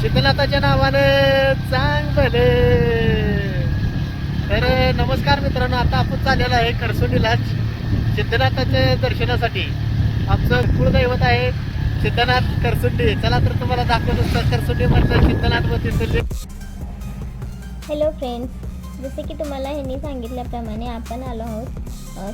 शीतलनाथाच्या नावानं चांगलं. तर नमस्कार मित्रांनो आता आपण चाललेलो आहे करसोलीला सिद्धनाथाच्या दर्शनासाठी. आमचं कुळदैवत आहे सिद्धनाथ करसुंडी चला तर तुम्हाला दाखवतो करसुंडी मधलं सिद्धनाथमध्ये हॅलो फ्रेंड्स जसे की तुम्हाला ह्यांनी सांगितल्याप्रमाणे आपण आलो आहोत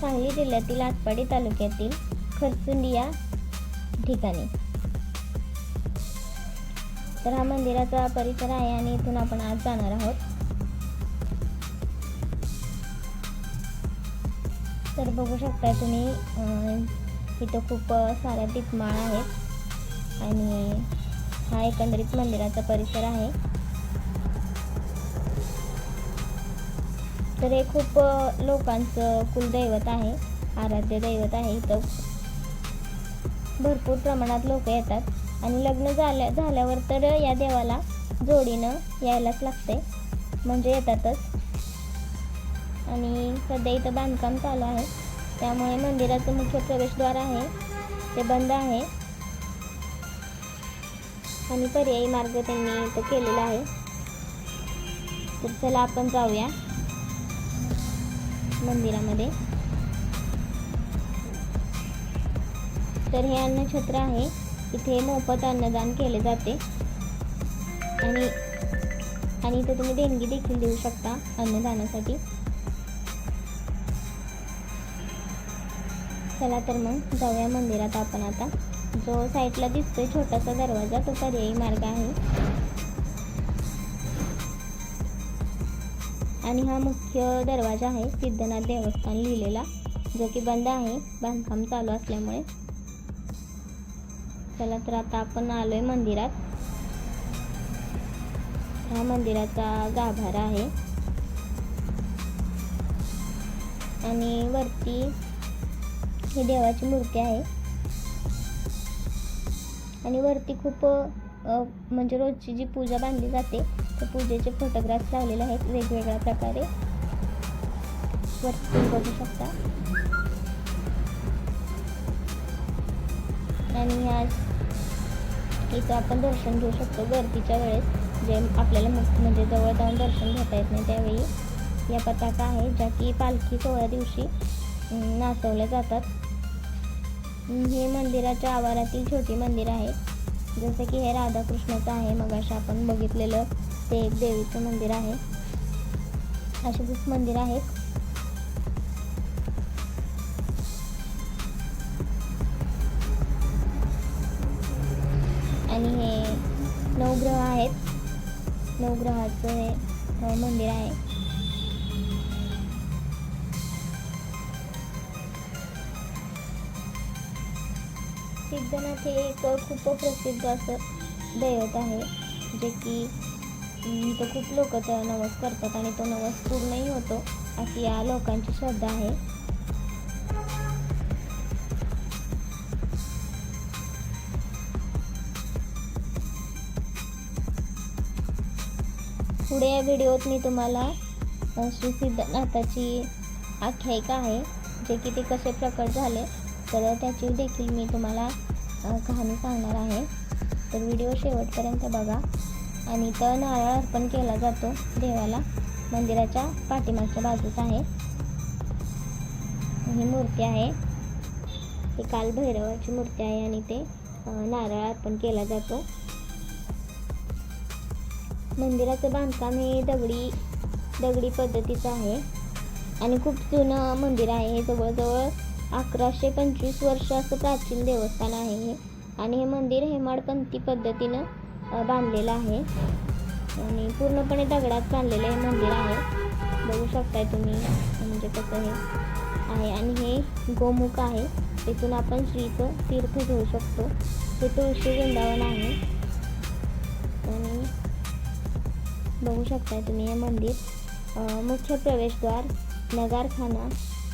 सांगली जिल्ह्यातील आटपाडी तालुक्यातील खरसुंडी या ठिकाणी. तर हा मंदिराचा परिसर आहे आणि इथून आपण आज जाणार आहोत. तर बघू शकता तुम्ही इथं खूप साऱ्या दीपमाळ आहेत आणि हा एकंदरीत मंदिराचा परिसर आहे. तर हे खूप लोकांचं कुलदैवत आहे आराध्य दैवत आहे इथं. भरपूर प्रमाणात लोक येतात. आणि लग्न झाल्या झाल्यावर तर या देवाला जोडीनं यायलाच लागते म्हणजे येतातच. आणि सध्या इथं बांधकाम चालू आहे. त्यामुळे मंदिराचं मुख्य प्रवेशद्वार आहे. ते बंद आहे. आणि पर्यायी मार्ग त्यांनी इथं केलेला आहे. तर चला आपण जाऊया मंदिरामध्ये. तर हे अन्नछत्र आहे. इथे मोफत अन्नदान केले जाते. आणि आणि इथे तुम्ही देणगी देखील देऊ शकता अन्नदानासाठी. चला तर मग जाऊया मंदिरात आपण आता. जो साईडला दिसतोय छोटासा दरवाजा तो पर्यायी मार्ग आहे. आणि हा मुख्य दरवाजा आहे सिद्धनाथ देवस्थान लिहिलेला जो की बंद आहे बांधकाम चालू असल्यामुळे. चला तर आता आपण आलोय मंदिरात. हा मंदिराचा गाभारा आहे. आणि वरती ही देवाची मूर्ती आहे. आणि वरती खूप म्हणजे रोजची जी पूजा बांधली जाते त्या पूजेचे फोटोग्राफ्स लावलेले आहेत वेगवेगळ्या प्रकारे. वरती तुम्ही बघू शकता. आणि आज इथं आपण दर्शन घेऊ शकतो गर्दीच्या वेळेस. जे आपल्याला मुख म्हणजे जवळ जाऊन दर्शन घेता येत नाही त्यावेळी. या पताका आहे ज्या की पालखी सोहळ्या दिवशी नाचवल्या जातात. हे मंदिराच्या आवारातील छोटी मंदिर आहे. जसं की हे राधाकृष्णाचं आहे. मग आपण बघितलेलं ते एक देवीचं मंदिर आहे. असे खूप मंदिर आहेत नवग्रह आहेत. नवग्रहाचं हे मंदिर आहे. सिद्धनाथ हे एक खूप प्रसिद्ध असं दैवत आहे जे की इथं खूप लोक तर नवस करतात आणि तो नवस पूर्णही होतो अशी या लोकांची श्रद्धा आहे. पुढे या व्हिडिओत मी तुम्हाला श्री सिद्धनाथाची आख्यायिका आहे जे की ते कसे प्रकट झाले तर त्याची देखील मी तुम्हाला कहाणी सांगणार आहे. तर व्हिडिओ शेवटपर्यंत बघा. आणि तर नारळ अर्पण केला जातो देवाला मंदिराच्या पाठीमागच्या बाजूस आहे. ही मूर्ती आहे. ही काल भैरवाची मूर्ती आहे आणि ते नारळ अर्पण केला जातो. मंदिराचं बांधकाम हे दगडी दगडी पद्धतीचं आहे. आणि खूप जुनं मंदिर आहे. हे जवळजवळ अकराशे पंचवीस वर्ष असं प्राचीन देवस्थान आहे हे. आणि हे मंदिर हेमाडपंथी पद्धतीनं बांधलेलं आहे. आणि पूर्णपणे दगडात बांधलेलं हे मंदिर आहे. बघू शकताय तुम्ही म्हणजे कसं हे आहे. आणि हे गोमुख आहे. तिथून आपण श्रीचं तीर्थ घेऊ शकतो. हे तुळशी वृंदावन आहे. बघू शकताय तुम्ही हे मंदिर. मुख्य प्रवेशद्वार नगारखाना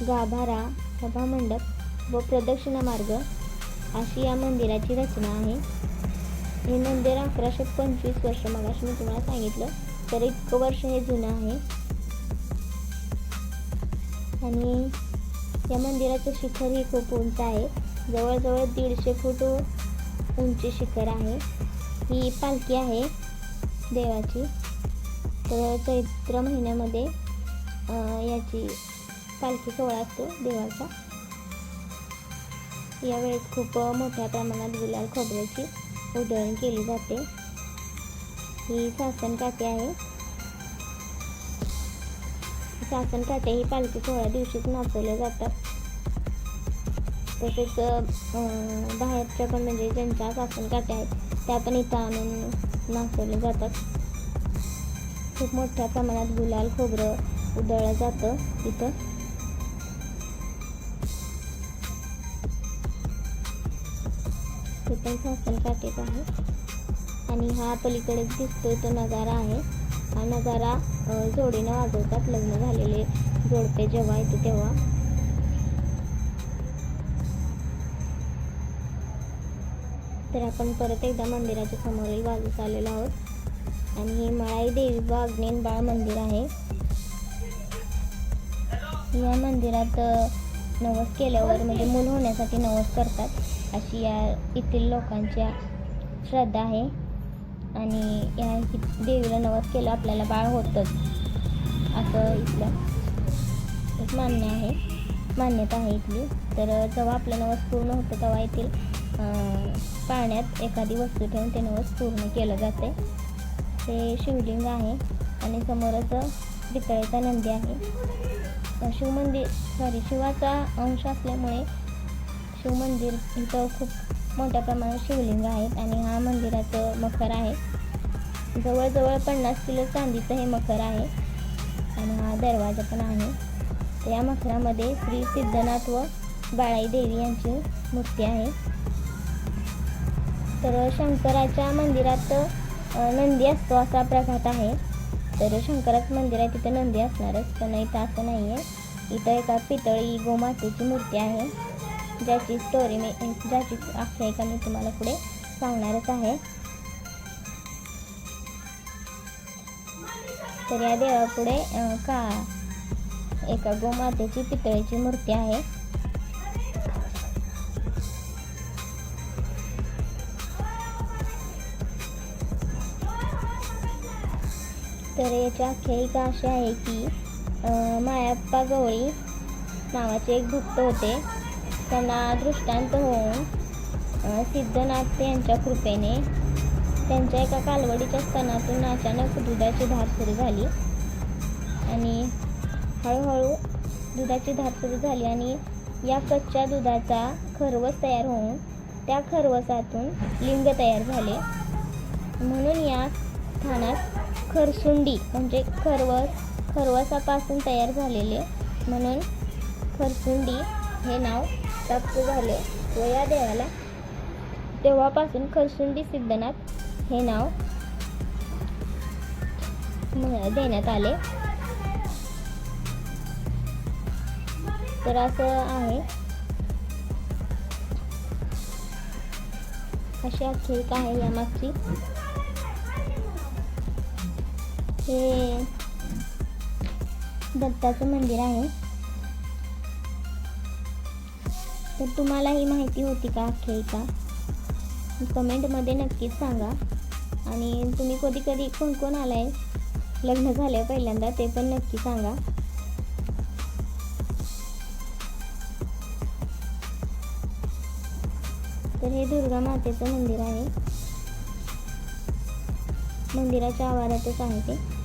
गाभारा सभामंडप व प्रदक्षिणा मार्ग अशी या मंदिराची रचना आहे. हे मंदिर अकराशे पंचवीस वर्ष मगाशी मी तुम्हाला सांगितलं तर इतकं वर्ष हे जुनं आहे. आणि या मंदिराचं शिखर ही खूप उंच आहे. जवळजवळ दीडशे फूट उंची शिखर आहे. ही पालखी आहे देवाची. तर चैत्र महिन्यामध्ये याची पालखी सोहळा असतो देवाचा. यावेळेस खूप मोठ्या प्रमाणात गुलाल खोबऱ्याची उधळण केली जाते. ही सासन काठी आहे. सासन काठी ही पालखी सोहळ्या दिवशीच नाचवल्या जातात. तसेच बाहेरच्या पण म्हणजे ज्यांच्या सासन काठ्या आहेत त्या पण इथं आणून नाचवल्या जातात. खूप मोठ्या प्रमाणात गुलाल खोबरं उधळलं जातं इथं. ते पण सासन काटेच आहे. आणि हा पलीकडे दिसतोय तो नगारा आहे. हा नगारा जोडीनं वाजवतात. लग्न झालेले जोडपे जेव्हा येते तेव्हा. तर आपण परत एकदा मंदिराच्या समोरील बाजूस आलेलो आहोत. आणि हे मळाई देवी व अग्नेन बाळ मंदिर आहे. या मंदिरात नवस केल्यावर म्हणजे मूल होण्यासाठी नवस करतात. अशी या येथील लोकांच्या श्रद्धा आहे. आणि या देवीला नवस केलं आपल्याला बाळ होतंच. असं इथलं एक मान्य आहे. मान्यता आहे इथली. तर जेव्हा आपलं नवस पूर्ण होतं तेव्हा येथील पाण्यात एखादी वस्तू ठेवून ते नवस पूर्ण केलं जाते ते शिवलिंग आहे आणि समोरच पितळेचा नंदी आहे. शिवमंदिर सॉरी शिवाचा अंश असल्यामुळे शिवमंदिर इथं खूप मोठ्या प्रमाणात शिवलिंग आहेत आणि हा मंदिराचं मखर आहे. जवळजवळ पन्नास किलो चांदीचं हे मखर आहे आणि हा दरवाजा पण आहे. या मखरामध्ये श्री सिद्धनाथ व बाळाई देवी यांची मूर्ती आहे. तर शंकराच्या मंदिरात नंदी असतो असा प्रघात आहे. तर शंकराचं मंदिर आहे तिथं नंदी असणारच. पण इथं असं नाही आहे इथं एका पितळी गोमातेची मूर्ती आहे. ज्याची स्टोरी मी ज्याची आख्यायिका मी तुम्हाला पुढे सांगणारच आहे. तर या देवापुढे का एका गोमातेची पितळेची मूर्ती आहे. तर याची आख्यायिका अशी आहे की मायाप्पा गवळी नावाचे एक भक्त होते. त्यांना दृष्टांत होऊन सिद्धनाथ यांच्या कृपेने त्यांच्या एका कालवडीच्या स्तनातून अचानक दुधाची धार सुरू झाली. आणि हळूहळू दुधाची धार सुरू झाली आणि या कच्च्या दुधाचा खरवस तयार होऊन त्या खरवसातून लिंग तयार झाले. म्हणून या स्थानात खरसुंडी म्हणजे खरवस खरवसापासून तयार झालेले. म्हणून खरसुंडी हे नाव प्राप्त झाले. व या देवाला तेव्हापासून खरसुंडी सिद्धनाथ हे नाव देण्यात आले. तर असं आहे. अशी आख्यायिका आहे यामागची. हे दत्ताचं मंदिर आहे. तर तुम्हाला ही माहिती होती का आख्यायिका कमेंटमध्ये नक्कीच सांगा. आणि तुम्ही कधी कधी कोण कोण आलाय लग्न झालं पहिल्यांदा ते पण नक्की सांगा. तर हे दुर्गा मातेचं मंदिर आहे. मंदिराच्या आवारातच आहे ते.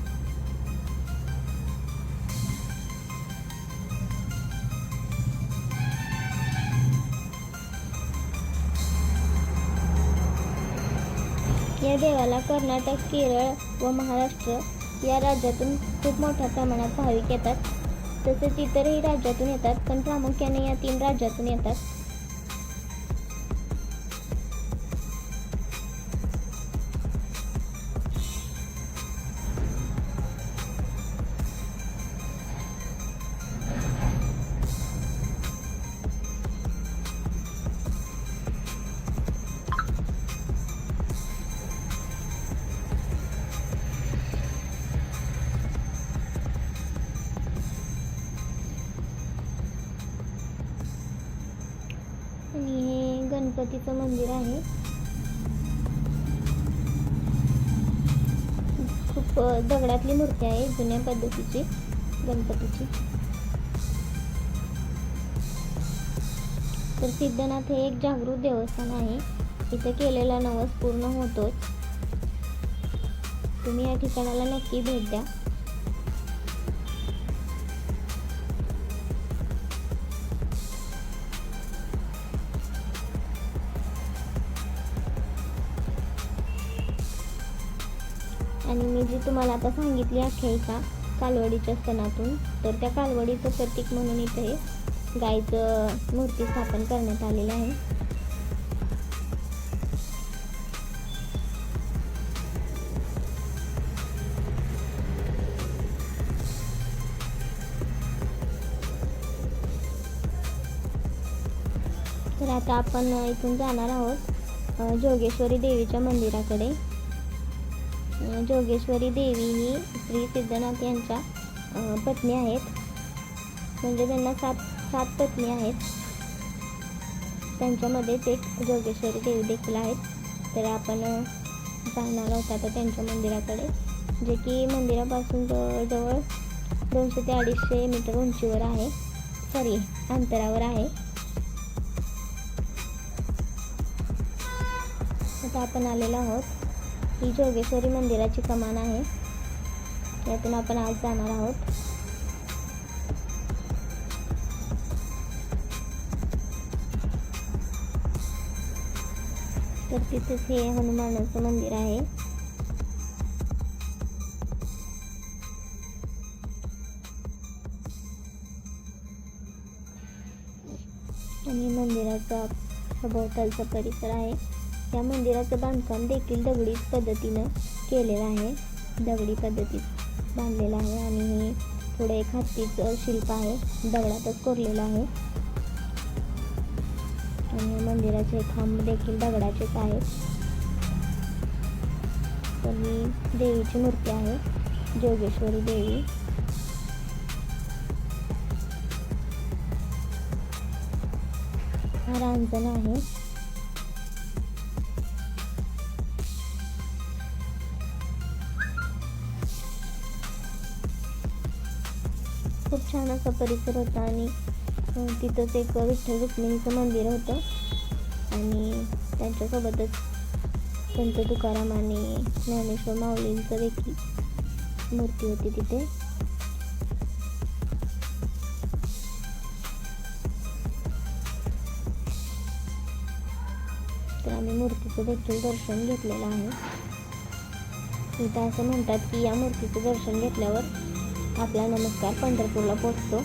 या देवाला कर्नाटक केरळ व महाराष्ट्र या राज्यातून खूप मोठ्या प्रमाणात भाविक येतात. तसेच इतरही राज्यातून येतात पण प्रामुख्याने या तीन राज्यातून येतात. गणपतीचं मंदिर आहे. खूप दगडातली मूर्ती आहे जुन्या पद्धतीची गणपतीची. तर सिद्धनाथ हे एक जागृत देवस्थान आहे. इथे केलेला नवस पूर्ण होतोच. तुम्ही या ठिकाणाला नक्की भेट द्या. आणि मी जी तुम्हाला आता सांगितली आख्यायिका कालवडीच्या सणातून तर त्या कालवडीचं प्रतीक म्हणून इथे गायचं मूर्ती स्थापन करण्यात आलेलं आहे. तर आता आपण इथून जाणार आहोत जोगेश्वरी देवीच्या मंदिराकडे. जोगेश्वरी देवी ही श्री सिद्धनाथ यांच्या पत्नी आहेत. म्हणजे त्यांना सात सात पत्नी आहेत. त्यांच्यामध्येच एक जोगेश्वरी देवी देखील आहेत. तर आपण जाणार आहोत आता त्यांच्या मंदिराकडे जे की मंदिरापासून जवळजवळ दोनशे ते अडीचशे मीटर उंचीवर आहे. सॉरी अंतरावर आहे. आता आपण आलेलो आहोत. ही जोगेश्वरी मंदिराची कमान आहे. यातून आपण आज जाणार आहोत. तर तिथेच हे हनुमानाचं मंदिर आहे. आणि मंदिराचा सभोवतालचा परिसर आहे. या मंदिराचं बांधकाम देखील दगडी पद्धतीनं केलेलं आहे. दगडी पद्धतीत बांधलेलं आहे आणि हे पुढे एक हत्तीचं शिल्प आहे. दगडातच कोरलेलं आहे. आणि मंदिराचे खांब देखील दगडाचेच आहेत. तर ही देवीची मूर्ती आहे. जोगेश्वरी देवी. हा रांजण आहे. खूप छान असा परिसर होता आणि तिथंच एक विठ्ठल रुक्मिणीचं मंदिर होतं. आणि त्यांच्यासोबतच संत तुकाराम आणि ज्ञानेश्वर माऊलींचं देखील मूर्ती होती तिथे. तर आम्ही मूर्तीचं देखील दर्शन घेतलेलं आहे. इथं असं म्हणतात की या मूर्तीचं दर्शन घेतल्यावर आपला नमस्कार पंढरपूरला पोचतो.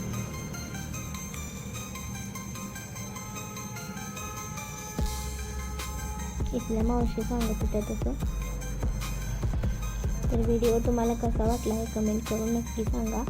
इथल्या मावशी सांगत होत्या तसं. तर व्हिडिओ तुम्हाला कसा वाटला हे कमेंट करून नक्की सांगा.